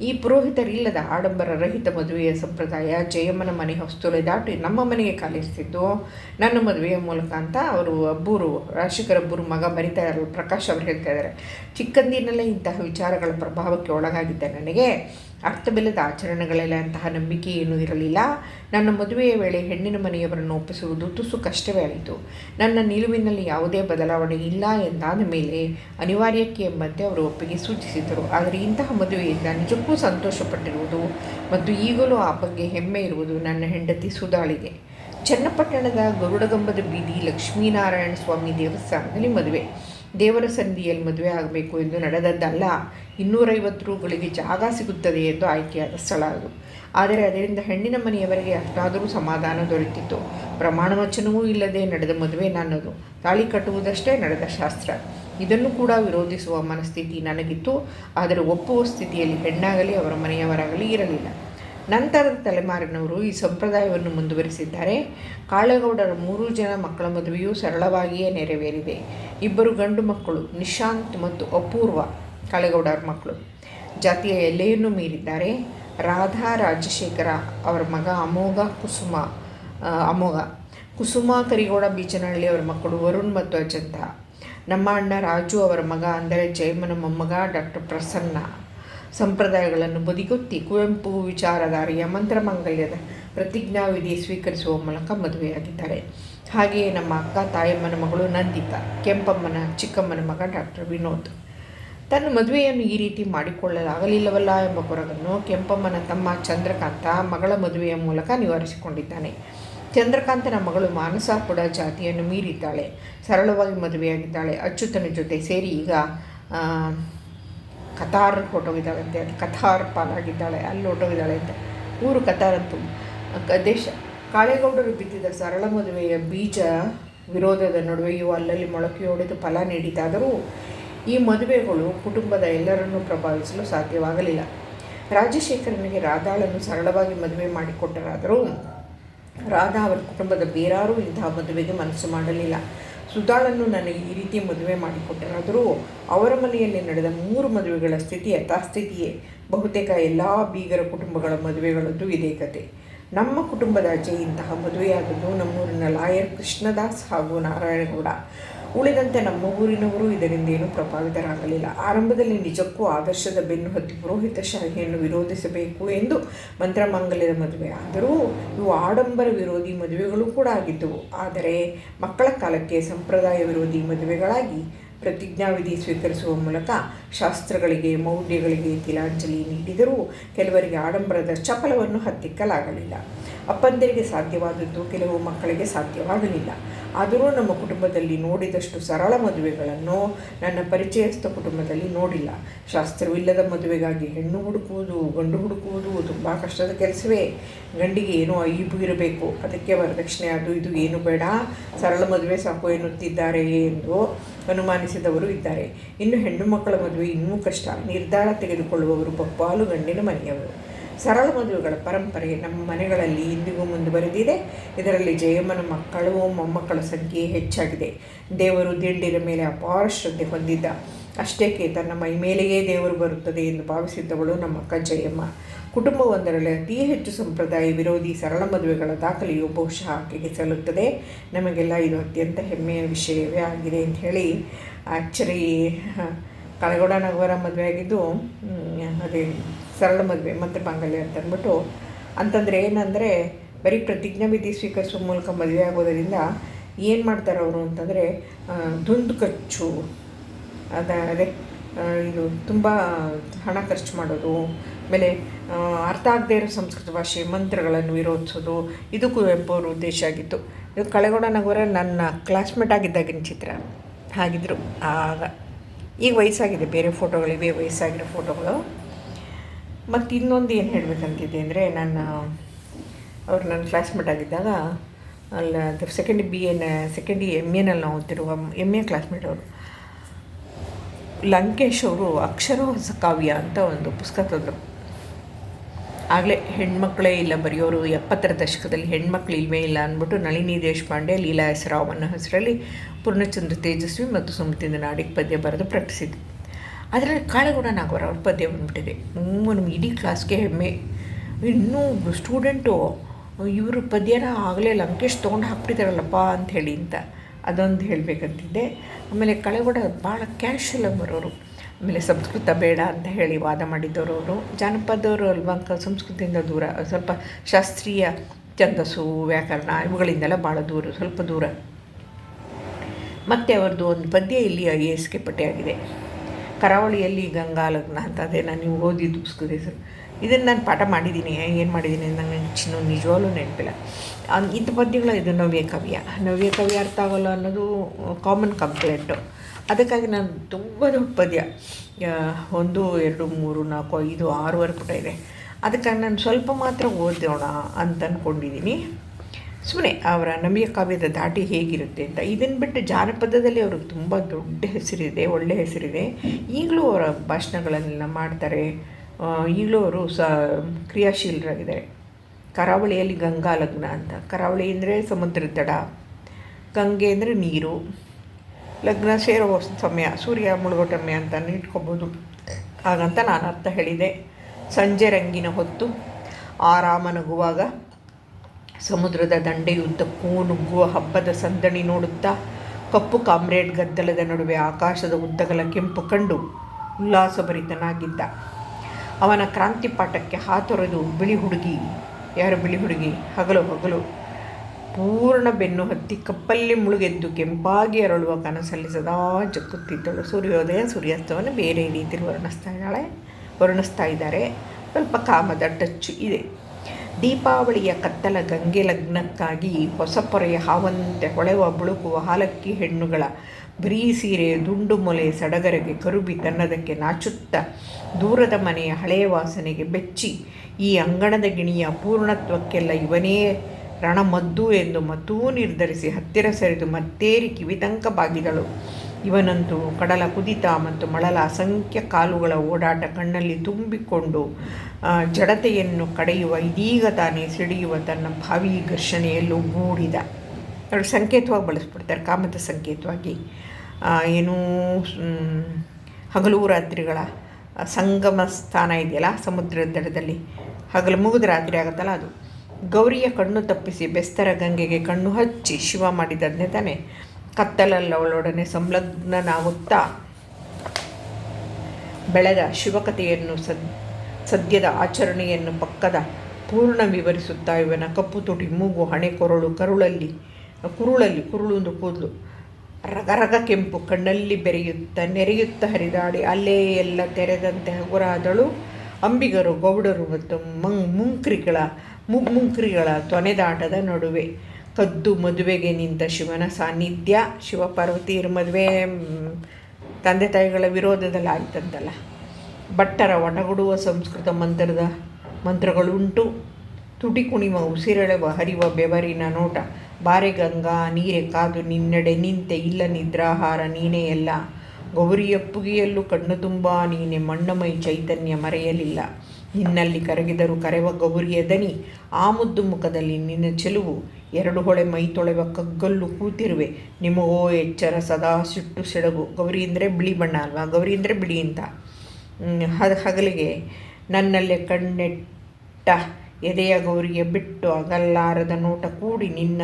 ಈ ಪುರೋಹಿತರಿಲ್ಲದ ಆಡಂಬರ ರಹಿತ ಮದುವೆಯ ಸಂಪ್ರದಾಯ, ಜಯಮ್ಮನ ಮನೆ ಹೊಸ್ತುಲೆ ದಾಟಿ ನಮ್ಮ ಮನೆಗೆ ಕಾಲಿರಿಸಿದ್ದು ನನ್ನ ಮದುವೆಯ ಮೂಲಕ ಅಂತ ಅವರು ಅಬ್ಬೂರು ರಾಶಿಕರ ಅಬ್ಬೂರು ಮಗ ಬರಿತಾ ಪ್ರಕಾಶ್ ಅವರು ಹೇಳ್ತಾ ಇದ್ದಾರೆ. ಚಿಕ್ಕಂದಿನಲ್ಲೇ ಇಂತಹ ವಿಚಾರಗಳ ಪ್ರಭಾವಕ್ಕೆ ಒಳಗಾಗಿದ್ದ ನನಗೆ ಅರ್ಥವಿಲ್ಲದ ಆಚರಣೆಗಳೆಲ್ಲ ಅಂತಹ ನಂಬಿಕೆ ಏನೂ ಇರಲಿಲ್ಲ. ನನ್ನ ಮದುವೆಯ ವೇಳೆ ಹೆಣ್ಣಿನ ಮನೆಯವರನ್ನು ಒಪ್ಪಿಸುವುದು ತುಸು ಕಷ್ಟವೇ ಆಯಿತು. ನನ್ನ ನಿಲುವಿನಲ್ಲಿ ಯಾವುದೇ ಬದಲಾವಣೆ ಇಲ್ಲ ಎಂದಾದ ಮೇಲೆ ಅನಿವಾರ್ಯಕ್ಕೆ ಎಂಬಂತೆ ಅವರು ಒಪ್ಪಿಗೆ ಸೂಚಿಸಿದರು ಆದರೆ ಇಂತಹ ಮದುವೆಯಿಂದ ನಿಜಕ್ಕೂ ಸಂತೋಷಪಟ್ಟಿರುವುದು ಮತ್ತು ಈಗಲೂ ಆ ಬಗ್ಗೆ ಹೆಮ್ಮೆ ಇರುವುದು ನನ್ನ ಹೆಂಡತಿ ಸುಧಾಳಿಗೆ. ಚನ್ನಪಟ್ಟಣದ ಗರುಡಗಂಬದ ಬೀದಿ ಲಕ್ಷ್ಮೀನಾರಾಯಣ ಸ್ವಾಮಿ ದೇವಸ್ಥಾನದಲ್ಲಿ ಮದುವೆ. ದೇವರ ಸನ್ನಿಧಿಯಲ್ಲಿ ಮದುವೆ ಆಗಬೇಕು ಎಂದು ನಡೆದದ್ದಲ್ಲ. ಇನ್ನೂರೈವತ್ತು ರೂಗಳಿಗೆ ಜಾಗ ಸಿಗುತ್ತದೆ ಎಂದು ಆಯ್ಕೆಯಾದ ಸ್ಥಳ ಅದು. ಆದರೆ ಅದರಿಂದ ಹೆಣ್ಣಿನ ಮನೆಯವರಿಗೆ ಅಷ್ಟಾದರೂ ಸಮಾಧಾನ ದೊರೆತಿತ್ತು. ಪ್ರಮಾಣ ವಚನವೂ ಇಲ್ಲದೆ ನಡೆದ ಮದುವೆ ನನ್ನದು. ತಾಳಿ ಕಟ್ಟುವುದಷ್ಟೇ ನಡೆದ ಶಾಸ್ತ್ರ. ಇದನ್ನು ಕೂಡ ವಿರೋಧಿಸುವ ಮನಸ್ಥಿತಿ ನನಗಿತ್ತು. ಆದರೆ ಒಪ್ಪುವ ಸ್ಥಿತಿಯಲ್ಲಿ ಹೆಣ್ಣಾಗಲಿ ಅವರ ಮನೆಯವರಾಗಲಿ ಇರಲಿಲ್ಲ. ನಂತರದ ತಲೆಮಾರಿನವರು ಈ ಸಂಪ್ರದಾಯವನ್ನು ಮುಂದುವರಿಸಿದ್ದಾರೆ. ಕಾಳೇಗೌಡರ ಮೂರು ಜನ ಮಕ್ಕಳ ಮದುವೆಯೂ ಸರಳವಾಗಿಯೇ ನೆರವೇರಿದೆ. ಇಬ್ಬರು ಗಂಡು ಮಕ್ಕಳು, ನಿಶಾಂತ್ ಮತ್ತು ಅಪೂರ್ವ. ಕಾಳೇಗೌಡರ ಮಕ್ಕಳು. ಜಾತಿಯ ಎಲ್ಲೆಯನ್ನು ಮೀರಿದ್ದಾರೆ. ರಾಧಾ ರಾಜಶೇಖರ ಅವರ ಮಗ ಅಮೋಘ ಕುಸುಮ ಅಮೋಘ. ಕುಸುಮ ಕರಿಗೌಡ ಬೀಚನಹಳ್ಳಿ ಅವರ ಮಕ್ಕಳು ವರುಣ್ ಮತ್ತು ಅಜಂತ. ನಮ್ಮ ಅಣ್ಣ ರಾಜು ಅವರ ಮಗ ಅಂದರೆ ಜಯಮ್ಮನ ಮೊಮ್ಮಗ ಡಾಕ್ಟರ್ ಪ್ರಸನ್ನ. ಸಂಪ್ರದಾಯಗಳನ್ನು ಬದಿಗೊತ್ತಿ ಕುವೆಂಪು, ವಿಚಾರಧಾರೆಯ ಮಂತ್ರಮಾಂಗಲ್ಯದ ಪ್ರತಿಜ್ಞಾವಿಧಿ ಸ್ವೀಕರಿಸುವ ಮೂಲಕ ಮದುವೆಯಾಗಿದ್ದಾರೆ. ಹಾಗೆಯೇ ನಮ್ಮ ಅಕ್ಕ, ತಾಯಮ್ಮನ ಮಗಳು ನಂದಿತಾ, ಕೆಂಪಮ್ಮನ, ಚಿಕ್ಕಮ್ಮನ ಮಗ ಡಾಕ್ಟರ್ ವಿನೋದ್. ತನ್ನ ಮದುವೆಯನ್ನು ಈ ರೀತಿ ಮಾಡಿಕೊಳ್ಳಲಾಗಲಿಲ್ಲವಲ್ಲ ಎಂಬ ಕೊರಗನ್ನು ಕೆಂಪಮ್ಮನ ತಮ್ಮ ಚಂದ್ರಕಾಂತ ಮಗಳ ಮದುವೆಯ ಮೂಲಕ ನಿವಾರಿಸಿಕೊಂಡಿದ್ದಾನೆ. ಚಂದ್ರಕಾಂತನ ಮಗಳು ಮಾನಸ ಕೂಡ ಜಾತಿಯನ್ನು ಮೀರಿದ್ದಾಳೆ. ಸರಳವಾಗಿ ಮದುವೆಯಾಗಿದ್ದಾಳೆ. ಅಚ್ಯುತನ ಜೊತೆ ಸೇರಿ ಈಗ ಕತಾರ್ ಹೊಟ್ಟೋಗಿದ್ದಾಳಂತೆ ಅದು ಕಥಾರ್ ಪಾಲಾಗಿದ್ದಾಳೆ. ಅಲ್ಲಿ ಹೊಟ್ಟೋಗಿದ್ದಾಳೆ ಅಂತ. ಊರು ಕತಾರ್ ಅಂತೂ ದೇಶ, ಕಾಳೇಗೌಡರು ಬಿದ್ದಿದ್ದ ಸರಳ ಮದುವೆಯ ಬೀಜ ವಿರೋಧದ ನಡುವೆಯೂ ಅಲ್ಲಲ್ಲಿ ಮೊಳಕೆಯೊಡೆದು ಫಲ ನೀಡಿದಾದರೂ ಈ ಮದುವೆಗಳು ಕುಟುಂಬದ ಎಲ್ಲರನ್ನೂ ಪ್ರಭಾವಿಸಲು ಸಾಧ್ಯವಾಗಲಿಲ್ಲ. ರಾಜಶೇಖರನಿಗೆ ರಾಧಾಳನ್ನು ಸರಳವಾಗಿ ಮದುವೆ ಮಾಡಿಕೊಟ್ಟರಾದರೂ ರಾಧಾ ಅವರ ಕುಟುಂಬದ ಬೇರಾರೂ ಇಂತಹ ಮದುವೆಗೆ ಮನಸ್ಸು ಮಾಡಲಿಲ್ಲ. ಸುಧಾಳನ್ನು ನನಗೆ ಈ ರೀತಿ ಮದುವೆ ಮಾಡಿಕೊಟ್ಟರಾದರೂ ಅವರ ಮನೆಯಲ್ಲಿ ನಡೆದ ಮೂರು ಮದುವೆಗಳ ಸ್ಥಿತಿ ಯಥಾಸ್ಥಿತಿಯೇ. ಬಹುತೇಕ ಎಲ್ಲ ಬೀಗರ ಕುಟುಂಬಗಳ ಮದುವೆಗಳದ್ದು ಇದೇ ಕತೆ. ನಮ್ಮ ಕುಟುಂಬದ ಅಜ್ಜೆ ಇಂತಹ ಮದುವೆಯಾದದ್ದು ನಮ್ಮೂರಿನ ಲಾಯರ್ ಕೃಷ್ಣದಾಸ್ ಹಾಗೂ ನಾರಾಯಣಗೌಡ. ಉಳಿದಂತೆ ನಮ್ಮ ಊರಿನವರು ಇದರಿಂದ ಏನೂ ಪ್ರಭಾವಿತರಾಗಲಿಲ್ಲ. ಆರಂಭದಲ್ಲಿ ನಿಜಕ್ಕೂ ಆದರ್ಶದ ಬೆನ್ನು ಹತ್ತಿ ಪುರೋಹಿತ ಶಾಹಿಯನ್ನು ವಿರೋಧಿಸಬೇಕು ಎಂದು ಮಂತ್ರಮಂಗಲ್ಯದ ಮದುವೆ. ಆದರೂ ಇವು ಆಡಂಬರ ವಿರೋಧಿ ಮದುವೆಗಳು ಕೂಡ ಆಗಿದ್ದವು. ಆದರೆ ಮಕ್ಕಳ ಕಾಲಕ್ಕೆ ಸಂಪ್ರದಾಯ ವಿರೋಧಿ ಮದುವೆಗಳಾಗಿ ಪ್ರತಿಜ್ಞಾವಿಧಿ ಸ್ವೀಕರಿಸುವ ಮೂಲಕ ಶಾಸ್ತ್ರಗಳಿಗೆ, ಮೌಢ್ಯಗಳಿಗೆ ತಿಲಾಂಜಲಿ ನೀಡಿದರೂ ಕೆಲವರಿಗೆ ಆಡಂಬರದ ಚಪಲವನ್ನು ಹತ್ತಿಕ್ಕಲಾಗಲಿಲ್ಲ. ಅಪ್ಪಂದರಿಗೆ ಸಾಧ್ಯವಾದದ್ದು ಕೆಲವು ಮಕ್ಕಳಿಗೆ ಸಾಧ್ಯವಾಗಲಿಲ್ಲ. ಆದರೂ ನಮ್ಮ ಕುಟುಂಬದಲ್ಲಿ ನೋಡಿದಷ್ಟು ಸರಳ ಮದುವೆಗಳನ್ನು ನನ್ನ ಪರಿಚಯಸ್ಥ ಕುಟುಂಬದಲ್ಲಿ ನೋಡಿಲ್ಲ. ಶಾಸ್ತ್ರವಿಲ್ಲದ ಮದುವೆಗಾಗಿ ಹೆಣ್ಣು ಹುಡುಕುವುದು, ಗಂಡು ಹುಡುಕುವುದು ತುಂಬ ಕಷ್ಟದ ಕೆಲಸವೇ. ಗಂಡಿಗೆ ಏನೋ ಐಬು ಇರಬೇಕು. ಅದಕ್ಕೆ ವರದಕ್ಷಿಣೆ ಅದು ಇದು ಏನು ಬೇಡ. ಸರಳ ಮದುವೆ ಸಾಕು ಎನ್ನುತ್ತಿದ್ದಾರೆಯೇ ಎಂದು ಅನುಮಾನಿಸಿದವರು ಇದ್ದಾರೆ. ಇನ್ನು ಹೆಣ್ಣು ಮಕ್ಕಳ ಮದುವೆ ಇನ್ನೂ ಕಷ್ಟ. ನಿರ್ಧಾರ ತೆಗೆದುಕೊಳ್ಳುವವರು ಬಪ್ಪಾಲು ಗಂಡಿನ ಮನೆಯವರು. ಸರಳ ಮದುವೆಗಳ ಪರಂಪರೆ ನಮ್ಮ ಮನೆಗಳಲ್ಲಿ ಇಂದಿಗೂ ಮುಂದುವರೆದಿದೆ. ಇದರಲ್ಲಿ ಜಯಮ್ಮನ ಮಕ್ಕಳು, ಮೊಮ್ಮಕ್ಕಳ ಸಂಖ್ಯೆ ಹೆಚ್ಚಾಗಿದೆ. ದೇವರು ದಿಂಡಿನ ಮೇಲೆ ಅಪಾರ ಶ್ರದ್ಧೆ ಹೊಂದಿದ್ದ. ಅಷ್ಟೇಕೆ ತನ್ನ ಮೈ ಮೇಲೆಯೇ ದೇವರು ಬರುತ್ತದೆ ಎಂದು ಭಾವಿಸಿದ್ದವಳು ನಮ್ಮ ಅಕ್ಕ ಜಯಮ್ಮ. ಕುಟುಂಬವೊಂದರಲ್ಲಿ ಅತಿ ಹೆಚ್ಚು ಸಂಪ್ರದಾಯ ವಿರೋಧಿ ಸರಳ ಮದುವೆಗಳ ದಾಖಲೆಯು ಬಹುಶಃ ಆಕೆಗೆ ಸಲ್ಲುತ್ತದೆ. ನಮಗೆಲ್ಲ ಇದು ಅತ್ಯಂತ ಹೆಮ್ಮೆಯ ವಿಷಯವೇ ಆಗಿದೆ ಅಂತ ಹೇಳಿ ಆಕ್ಚುಲಿ ಕಳಗೌಡ ನಗರ ಮದುವೆ ಆಗಿದ್ದು ಅದೇ. ಸರಳ ಮದುವೆ, ಮಂತ್ರ ಮಾಂಗಲ್ಯ ಅಂತ ಅಂದ್ಬಿಟ್ಟು ಅಂತಂದರೆ ಏನಂದರೆ ಬರೀ ಪ್ರತಿಜ್ಞಾ ವಿಧಿ ಸ್ವೀಕರಿಸುವ ಮೂಲಕ ಮದುವೆ ಆಗೋದರಿಂದ ಏನು ಮಾಡ್ತಾರೆ ಅವರು ಅಂತಂದರೆ ದುಂದು ಖರ್ಚು ಅದ ಅದೇ ಇದು ತುಂಬ ಹಣ ಖರ್ಚು ಮಾಡೋದು, ಆಮೇಲೆ ಅರ್ಥ ಆಗದೇ ಇರೋ ಸಂಸ್ಕೃತ ಭಾಷೆ ಮಂತ್ರಗಳನ್ನು ವಿರೋಧಿಸೋದು ಇದು ಕುವೆಂಪು ಅವರ ಉದ್ದೇಶ ಆಗಿತ್ತು. ಇದು ಕಳೆಗೌಡ ನಗರ ನನ್ನ ಕ್ಲಾಸ್ಮೇಟ್ ಆಗಿದ್ದಾಗಿನ ಚಿತ್ರ, ಹಾಗಿದ್ರು. ಆಗ, ಈಗ ವಯಸ್ಸಾಗಿದೆ, ಬೇರೆ ಫೋಟೋಗಳಿವೆ ವಯಸ್ಸಾಗಿರೋ ಫೋಟೋಗಳು ಮತ್ತು ಇನ್ನೊಂದು ಏನು ಹೇಳಬೇಕಂತಿದೆ ಅಂದರೆ ನನ್ನ, ಅವ್ರು ನನ್ನ ಕ್ಲಾಸ್ಮೇಟ್ ಆಗಿದ್ದಾಗ, ಅಲ್ಲ second B N second M ಎನಲ್ಲಿ ನಾವು ಓದ್ತಿರುವ ಎಂ ಎ ಕ್ಲಾಸ್ಮೇಟ್ ಅವರು. ಲಂಕೇಶ್ ಅವರು ಅಕ್ಷರ ಹೊಸ ಕಾವ್ಯ ಅಂತ ಒಂದು ಪುಸ್ತಕ ತಂದರು. ಆಗಲೇ ಹೆಣ್ಮಕ್ಳೇ ಇಲ್ಲ ಬರೆಯೋರು, ಎಪ್ಪತ್ತರ ದಶಕದಲ್ಲಿ ಹೆಣ್ಮಕ್ಳು ಇಲ್ವೇ ಇಲ್ಲ ಅಂದ್ಬಿಟ್ಟು ನಳಿನಿ ದೇಶಪಾಂಡೆ ಲೀಲಾ ಹೆಸರಾವ್ ಅನ್ನೋ ಹೆಸರಲ್ಲಿ ಪೂರ್ಣಚಂದ್ರ ತೇಜಸ್ವಿ ಮತ್ತು ಸುಮತಿಂದ ನಾಡಿಗೆ ಪದ್ಯ ಬರೆದು ಪ್ರಕಟಿಸಿದ್ರು. ಅದರಲ್ಲಿ ಕಾಳಗುಣ ನಾಗವರ ಅವ್ರ ಪದ್ಯ ಬಂದ್ಬಿಟ್ಟಿದೆ. ನಮ್ಮ ಇಡೀ ಕ್ಲಾಸ್ಗೆ ಹೆಮ್ಮೆ. ಇನ್ನೂ ಸ್ಟೂಡೆಂಟು ಇವರು ಪದ್ಯನ ಆಗಲೇ ಲಂಕೇಶ್ ತೊಗೊಂಡು ಹಾಕ್ಬಿಟ್ಟಿದ್ದಾರಲ್ಲಪ್ಪ ಅಂಥೇಳಿ ಅಂತ ಅದೊಂದು ಹೇಳಬೇಕಂತಿದ್ದೆ. ಆಮೇಲೆ ಕಳೆಗೂಡ ಭಾಳ ಆಗಿ ಬರೋರು ಆಮೇಲೆ ಸಂಸ್ಕೃತ ಬೇಡ ಅಂತ ಹೇಳಿ ವಾದ ಮಾಡಿದ್ದವರು ಅವರು. ಜಾನಪದವರು ಅಲ್ವಾ ಸಂಸ್ಕೃತಿಯಿಂದ ದೂರ, ಸ್ವಲ್ಪ ಶಾಸ್ತ್ರೀಯ ಛಂದಸ್ಸು, ವ್ಯಾಕರಣ ಇವುಗಳಿಂದೆಲ್ಲ ಭಾಳ ದೂರ, ಸ್ವಲ್ಪ ದೂರ. ಮತ್ತು ಅವ್ರದ್ದು ಒಂದು ಪದ್ಯ ಇಲ್ಲಿ ಐ ಎ ಎಸ್ಗೆ ಪಟ್ಟಿಯಾಗಿದೆ ಕರಾವಳಿಯಲ್ಲಿ ಗಂಗಾಲಗ್ನ ಅಂತ ಅದೇ ನಾನು ನೀವು ಓದಿದ್ದು ಪುಸ್ತಕದ ಹೆಸರು ಇದನ್ನು ನಾನು ಪಾಠ ಮಾಡಿದ್ದೀನಿ. ಏನು ಮಾಡಿದ್ದೀನಿ ನಂಗೆ ಚಿನ್ನ ನಿಜವಾಗ್ಲೂ ನೆನಪಿಲ್ಲ. ಇಂಥ ಪದ್ಯಗಳು ಇದು ನವ್ಯ ಕವ್ಯ. ನವ್ಯ ಕವ್ಯ ಅರ್ಥ ಆಗೋಲ್ಲ ಅನ್ನೋದು ಕಾಮನ್ ಕಂಪ್ಲೇಂಟು ಅದಕ್ಕಾಗಿ ನಾನು ತುಂಬ ದೊಡ್ಡ ಪದ್ಯ. ಒಂದು, ಎರಡು, ಮೂರು, ನಾಲ್ಕು, ಐದು ಆರೂವರೆ ಪುಟ ಇದೆ. ಅದಕ್ಕಾಗಿ ನಾನು ಸ್ವಲ್ಪ ಮಾತ್ರ ಓದೋಣ ಅಂತ ಅಂದ್ಕೊಂಡಿದ್ದೀನಿ ಸುಮ್ಮನೆ ಅವರ ನಮಿಯ ಕಾವ್ಯದ ದಾಟಿ ಹೇಗಿರುತ್ತೆ ಅಂತ. ಇದನ್ನು ಬಿಟ್ಟು ಜಾನಪದದಲ್ಲಿ ಅವ್ರಿಗೆ ತುಂಬ ದೊಡ್ಡ ಹೆಸರಿದೆ ಒಳ್ಳೆಯ ಹೆಸರಿದೆ. ಈಗಲೂ ಅವರ ಭಾಷಣಗಳನ್ನೆಲ್ಲ ಮಾಡ್ತಾರೆ. ಈಗಲೂ ಅವರು ಸ, ಕ್ರಿಯಾಶೀಲರಾಗಿದ್ದಾರೆ. ಕರಾವಳಿಯಲ್ಲಿ ಗಂಗಾ ಲಗ್ನ ಅಂತ. ಕರಾವಳಿ ಅಂದರೆ ಸಮುದ್ರ ತಡ, ಗಂಗೆ ಅಂದರೆ ನೀರು, ಲಗ್ನ ಸೇರುವ ಸಮಯ, ಸೂರ್ಯ ಮುಳುಗೋ ಸಮಯ ಅಂತ ಇಟ್ಕೊಬೋದು. ಹಾಗಂತ ನಾನು ಅರ್ಥ ಹೇಳಿದೆ. ಸಂಜೆ ರಂಗಿನ ಹೊತ್ತು ಆರಾಮ ನಗುವಾಗ ಸಮುದ್ರದ ದಂಡೆಯುದ್ದಕ್ಕೂ ನುಗ್ಗುವ ಹಬ್ಬದ ಸಂದಣಿ ನೋಡುತ್ತಾ ಕಪ್ಪು ಕಾಮ್ರೇಡ್ ಗದ್ದಲದ ನಡುವೆ ಆಕಾಶದ ಉದ್ದಗಲ ಕೆಂಪು ಕಂಡು ಉಲ್ಲಾಸಭರಿತನಾಗಿದ್ದ. ಅವನ ಕ್ರಾಂತಿ ಪಾಠಕ್ಕೆ ಹಾತೊರೆದು ಬಿಳಿ ಹುಡುಗಿ, ಯಾರು ಬಿಳಿ ಹುಡುಗಿ? ಹಗಲು ಹಗಲು ಪೂರ್ಣ ಬೆನ್ನು ಹತ್ತಿ ಕಪ್ಪಲ್ಲಿ ಮುಳುಗೆದ್ದು ಕೆಂಪಾಗಿ ಅರಳುವ ಕನಸಲ್ಲಿ ಸದಾ ಜಕ್ಕುತ್ತಿದ್ದಳು. ಸೂರ್ಯೋದಯ ಸೂರ್ಯಾಸ್ತವನ್ನು ಬೇರೆ ರೀತಿಯಲ್ಲಿ ವರ್ಣಿಸ್ತಾ ಇದ್ದಾಳೆ, ವರ್ಣಿಸ್ತಾ ಇದ್ದಾರೆ. ಸ್ವಲ್ಪ ಕಾಮದ ಟಚ್ ಇದೆ. ದೀಪಾವಳಿಯ ಕತ್ತಲ ಗಂಗೆ ಲಗ್ನಕ್ಕಾಗಿ ಹೊಸ ಪೊರೆಯ ಹಾವಂತೆ ಹೊಳೆವ ಬುಳುಕುವ ಹಾಲಕ್ಕಿ ಹೆಣ್ಣುಗಳ ಬರೀ ಸೀರೆ ದುಂಡು ಮೊಲೆ ಸಡಗರಗೆ ಕರುಬಿ ತನ್ನದಕ್ಕೆ ನಾಚುತ್ತ ದೂರದ ಮನೆಯ ಹಳೆಯ ವಾಸನೆಗೆ ಬೆಚ್ಚಿ ಈ ಅಂಗಣದ ಗಿಣಿಯ ಪೂರ್ಣತ್ವಕ್ಕೆಲ್ಲ ಇವನೇ ರಣಮದ್ದು ಎಂದು ಮತ್ತೂ ನಿರ್ಧರಿಸಿ ಹತ್ತಿರ ಸರಿದು ಮತ್ತೇರಿ ಕಿವಿತಂಕ ಬಾಗಿದಳು ಇವನಂತೂ ಕಡಲ ಕುದಿತ ಮತ್ತು ಮಳಲ ಅಸಂಖ್ಯ ಕಾಲುಗಳ ಓಡಾಟ ಕಣ್ಣಲ್ಲಿ ತುಂಬಿಕೊಂಡು ಜಡತೆಯನ್ನು ಕಡೆಯುವ ಇದೀಗ ತಾನೇ ಸಿಡಿಯುವ ತನ್ನ ಭಾವಿ ಘರ್ಷಣೆಯಲ್ಲೂ ಮೂಡಿದ. ಅವರು ಸಂಕೇತವಾಗಿ ಬಳಸ್ಬಿಡ್ತಾರೆ, ಕಾಮದ ಸಂಕೇತವಾಗಿ. ಏನೂ ಹಗಲು ರಾತ್ರಿಗಳ ಸಂಗಮ ಸ್ಥಾನ ಇದೆಯಲ್ಲ ಸಮುದ್ರದ ದಡದಲ್ಲಿ. ಹಗಲು ಮುಗಿದ ರಾತ್ರಿ ಆಗುತ್ತಲ್ಲ ಅದು. ಗೌರಿಯ ಕಣ್ಣು ತಪ್ಪಿಸಿ ಬೆಸ್ತರ ಗಂಗೆಗೆ ಕಣ್ಣು ಹಚ್ಚಿ ಶಿವ ಮಾಡಿದ್ದನ್ನೇ ತಾನೆ. ಕತ್ತಲಲ್ಲಿ ಅವಳೊಡನೆ ಸಂಲಗ್ನನಾಗುತ್ತಾ ಬೆಳೆದ ಶಿವಕಥೆಯನ್ನು ಸದ್, ಸದ್ಯದ ಆಚರಣೆಯನ್ನು ಪಕ್ಕದ ಪೂರ್ಣ ವಿವರಿಸುತ್ತಾ ಇವನ ಕಪ್ಪು ತುಟಿ ಮೂಗು ಹಣೆ ಕೊರಳು ಕರುಳಲ್ಲಿ, ಕುರುಳಲ್ಲಿ ಕುರುಳುಂದು ಕೂದಲು. ರಗರಗ ಕೆಂಪು ಕಣ್ಣಲ್ಲಿ ಬೆರೆಯುತ್ತ ನೆರೆಯುತ್ತ ಹರಿದಾಡಿ ಅಲ್ಲೇ ಎಲ್ಲ ತೆರೆದಂತೆ ಹಗುರಾದಳು. ಅಂಬಿಗರು, ಗೌಡರು ಮತ್ತು ಮಂಗ್, ಮುಂಕ್ರಿಗಳ ಮುಗ್ಮುಂಕ್ರಿಗಳ ತೊನೆದಾಟದ ನಡುವೆ ಕದ್ದು ಮದುವೆಗೆ ನಿಂತ ಶಿವನ ಸಾನ್ನಿಧ್ಯ, ಶಿವಪಾರ್ವತಿಯರ ಮದುವೆ ತಂದೆ ತಾಯಿಗಳ ವಿರೋಧದಲ್ಲಿ ಆಯ್ತಂತಲ್ಲ ಭಟ್ಟರ ಒಣಗುಡುವ ಸಂಸ್ಕೃತ ಮಂತ್ರದ ಮಂತ್ರಗಳುಂಟು. ತುಟಿ ಕುಣಿಮ ಉಸಿರೆಳೆವ, ಹರಿವ ಬೆವರಿನ ನೋಟ. ಬಾರೆ ಗಂಗಾ, ನೀರೆ ಕಾದು ನಿನ್ನೆಡೆ ನಿಂತೆ ಇಲ್ಲ ನಿದ್ರಾಹಾರ ನೀನೇ ಎಲ್ಲ. ಗೌರಿಯಪ್ಪುಗಿಯಲ್ಲೂ ಕಣ್ಣು ತುಂಬ ನೀನೆ, ಮಣ್ಣಮೈ ಚೈತನ್ಯ ಮರೆಯಲಿಲ್ಲ. ನಿನ್ನಲ್ಲಿ ಕರಗಿದರು ಕರೆವ ಗೌರಿಯ ದನಿ. ಆ ಮುದ್ದು ಮುಖದಲ್ಲಿ ನಿನ್ನ ಚೆಲುವು. ಎರಡು ಹೊಳೆ ಮೈ ತೊಳೆವ ಕಗ್ಗಲ್ಲು ಕೂತಿರುವೆ. ನಿಮಗೋ ಎಚ್ಚರ ಸದಾ ಸಿಟ್ಟು ಸೆಡಗು. ಗೌರಿ ಅಂದರೆ ಬಿಳಿ ಬಣ್ಣ ಅಲ್ವಾ? ಗೌರಿ ಅಂದರೆ ಬಿಳಿ ಅಂತ. ಹಗಲಿಗೆ ನನ್ನಲ್ಲೇ ಕಣ್ಣೆಟ್ಟ ಎದೆಯ ಗೌರಿಗೆ ಬಿಟ್ಟು ಅಗಲ್ಲಾರದ ನೋಟ ಕೂಡಿ ನಿನ್ನ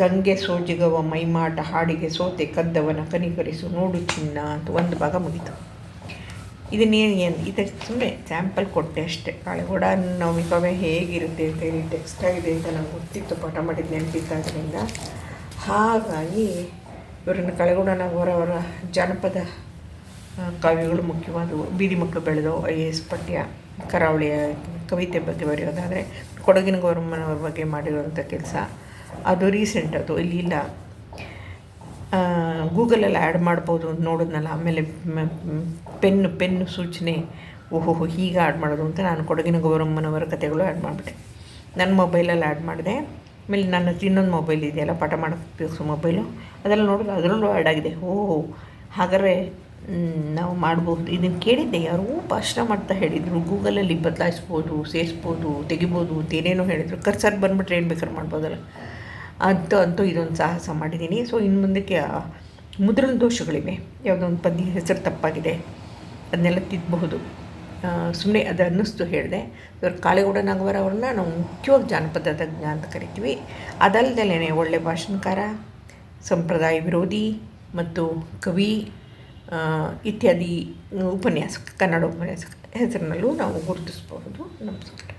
ಗಂಗೆ ಸೋಜಿಗವ ಮೈಮಾಟ ಹಾಡಿಗೆ ಸೋತೆ ಕದ್ದವನ ಕನಿಕರಿಸು. ನೋಡು ಚಿನ್ನ ಅಂತ ಒಂದು ಭಾಗ ಮುಗೀತು. ಇದನ್ನೇನು ಏನು ಇದಕ್ಕೆ ಸುಮ್ಮನೆ ಸ್ಯಾಂಪಲ್ ಕೊಟ್ಟೆ ಅಷ್ಟೇ. ಕಾಳೆಗೌಡ ನವಿಕವೇ ಹೇಗಿರುತ್ತೆ ಅಂತ ಹೇಳಿ ಟೆಕ್ಸ್ಟ್ ಆಗಿದೆ ಅಂತ ನಂಗೆ ಗೊತ್ತಿತ್ತು, ಪಾಠ ಮಾಡಿದ ನೆನಪಿದ್ದಾದ್ರಿಂದ ಹಾಗಾಗಿ ಇವರನ್ನು ಕಳೆಗೂಡನ ಹೊರವರ ಜಾನಪದ ಕವಿಗಳು ಮುಖ್ಯವಾದವು. ಬೀದಿ ಮಕ್ಕಳು ಬೆಳೆದವು. ಐ ಎ ಎಸ್ ಪಠ್ಯ, ಕರಾವಳಿಯ ಕವಿತೆ ಬಗ್ಗೆ ಬರೆಯೋದಾದರೆ, ಕೊಡಗಿನ ಗೌರಮ್ಮನವ್ರ ಬಗ್ಗೆ ಮಾಡಿರುವಂಥ ಕೆಲಸ. ಅದು ರೀಸೆಂಟ್ ಅದು ಇಲ್ಲಿ ಇಲ್ಲ. ಗೂಗಲಲ್ಲಿ ಆ್ಯಡ್ ಮಾಡ್ಬೋದು ಅಂತ ನೋಡಿದ್ನಲ್ಲ, ಆಮೇಲೆ ಪೆನ್ನು ಪೆನ್ನು ಸೂಚನೆ, ಓಹೋಹೋ, ಹೀಗೆ ಆ್ಯಡ್ ಮಾಡೋದು ಅಂತ ನಾನು ಕೊಡಗಿನ ಗೌರಮ್ಮನವರ ಕಥೆಗಳು ಆ್ಯಡ್ ಮಾಡಿಬಿಟ್ಟೆ. ನನ್ನ ಮೊಬೈಲಲ್ಲಿ ಆ್ಯಡ್ ಮಾಡಿದೆ. ಆಮೇಲೆ ನನ್ನ ಇನ್ನೊಂದು ಮೊಬೈಲ್ ಇದೆಯಲ್ಲ, ಪಾಠ ಮಾಡೋಕ್ಕೆ ಉಪಯೋಗಿಸೋ ಮೊಬೈಲು, ಅದೆಲ್ಲ ನೋಡಿದ್ರೆ ಅದರಲ್ಲೂ ಆ್ಯಡ್ ಆಗಿದೆ. ಓಹೋ, ಹಾಗಾದರೆ ನಾವು ಮಾಡ್ಬೋದು. ಇದನ್ನು ಕೇಳಿದ್ದೆ, ಯಾರೋ ಭಾಷಣ ಮಾಡ್ತಾ ಹೇಳಿದರು, ಗೂಗಲಲ್ಲಿ ಬದಲಾಯಿಸ್ಬೋದು, ಸೇರಿಸ್ಬೋದು, ತೆಗಿಬೋದು ಅಂತ ಏನೇನೋ ಹೇಳಿದರು. ಕರ್ಸರ್ ಬಂದುಬಿಟ್ರೆ ಏನು ಬೇಕಾದ್ರೆ ಮಾಡ್ಬೋದಲ್ಲ. ಅಂತ ಅಂತೂ ಇದೊಂದು ಸಾಹಸ ಮಾಡಿದ್ದೀನಿ. ಸೊ ಇನ್ನು ಮುಂದಕ್ಕೆ ಮುದ್ರಣ ದೋಷಗಳಿವೆ. ಯಾವುದೋ ಒಂದು ಪದ್ಯ, ಹೆಸರು ತಪ್ಪಾಗಿದೆ. ಅದನ್ನೆಲ್ಲ ತಿದ್ದಬಹುದು ಸುಮ್ಮನೆ ಅದು ಅನ್ನಿಸ್ತು ಹೇಳಿದೆ. ಇವರು ಕಾಳೆಗೌಡ ನಾಗವರ ಅವ್ರನ್ನ ನಾವು ಮುಖ್ಯವಾಗಿ ಜಾನಪದ ತಜ್ಞ ಅಂತ ಕರಿತೀವಿ. ಅದಲ್ದಲೇ ಒಳ್ಳೆ ಭಾಷಣಕಾರ, ಸಂಪ್ರದಾಯ ವಿರೋಧಿ ಮತ್ತು ಕವಿ ಇತ್ಯಾದಿ ಉಪನ್ಯಾಸ ಕನ್ನಡ ಉಪನ್ಯಾಸಕ ಹೆಸರಿನಲ್ಲೂ ನಾವು ಗುರುತಿಸಬಹುದು. ನಮಸ್ಕಾರ.